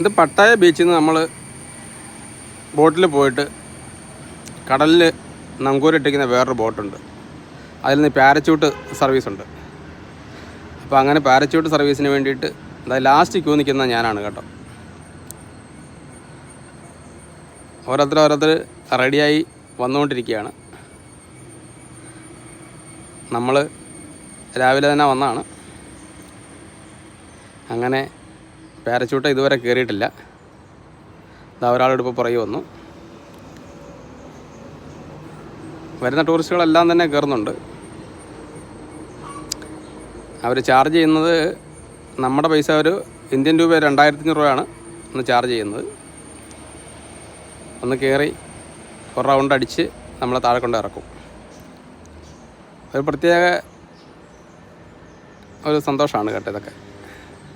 ഇത് പട്ടായ ബീച്ചിൽ നിന്ന് നമ്മൾ ബോട്ടിൽ പോയിട്ട് കടലിൽ നങ്കൂരിട്ടിരിക്കുന്ന വേറൊരു ബോട്ടുണ്ട്. അതിൽ നിന്ന് പാരച്യൂട്ട് സർവീസ് ഉണ്ട്. അപ്പോൾ അങ്ങനെ പാരച്യൂട്ട് സർവീസിന് വേണ്ടിയിട്ട് അതായത് ലാസ്റ്റ് ക്യൂ നിൽക്കുന്ന ഞാനാണ് കേട്ടോ. ഓരോരുത്തർ ഓരോരുത്തർ റെഡിയായി വന്നുകൊണ്ടിരിക്കുകയാണ്. നമ്മൾ രാവിലെ തന്നെ വന്നാണ്. അങ്ങനെ പാരച്യൂട്ട് ഇതുവരെ കയറിയിട്ടില്ല ഇതാ ഒരാളോട് ഇപ്പോൾ പുറകെ വന്നു. വരുന്ന ടൂറിസ്റ്റുകളെല്ലാം തന്നെ കയറുന്നുണ്ട് അവർ ചാർജ് ചെയ്യുന്നത് നമ്മുടെ പൈസ ഒരു ഇന്ത്യൻ രൂപ രണ്ടായിരത്തി രൂപയാണ് ഒന്ന് ചാർജ് ചെയ്യുന്നത്. ഒന്ന് കയറി ഒരു റൗണ്ട് അടിച്ച് നമ്മളെ താഴെ കൊണ്ട് ഇറക്കും. ഒരു പ്രത്യേക ഒരു സന്തോഷമാണ് കേട്ടോ ഇതൊക്കെ.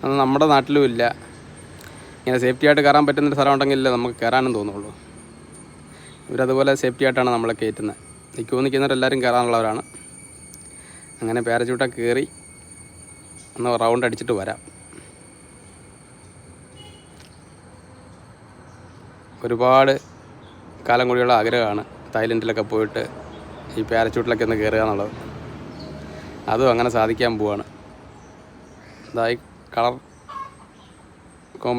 അത് നമ്മുടെ നാട്ടിലും ഇല്ല. ഇങ്ങനെ സേഫ്റ്റി ആയിട്ട് കയറാൻ പറ്റുന്നൊരു സ്ഥലം ഉണ്ടെങ്കിലല്ലേ നമുക്ക് കയറാനും തോന്നുള്ളൂ. ഇവരതുപോലെ സേഫ്റ്റി ആയിട്ടാണ് നമ്മളെ കയറ്റുന്നത്. ക്യൂ നിൽക്കുന്നവരെല്ലാവരും കയറാനുള്ളവരാണ്. അങ്ങനെ പാരച്യൂട്ടൊക്കെ കയറി ഒന്ന് റൗണ്ട് അടിച്ചിട്ട് വരാം. ഒരുപാട് കാലം കൂടിയുള്ള ആഗ്രഹമാണ് തായ്ലൻഡിലൊക്കെ പോയിട്ട് ഈ പാരച്യൂട്ടിലൊക്കെ ഒന്ന് കയറുക എന്നുള്ളത്. അതും അങ്ങനെ സാധിക്കാൻ പോവാണ്. ഇതായി കളർ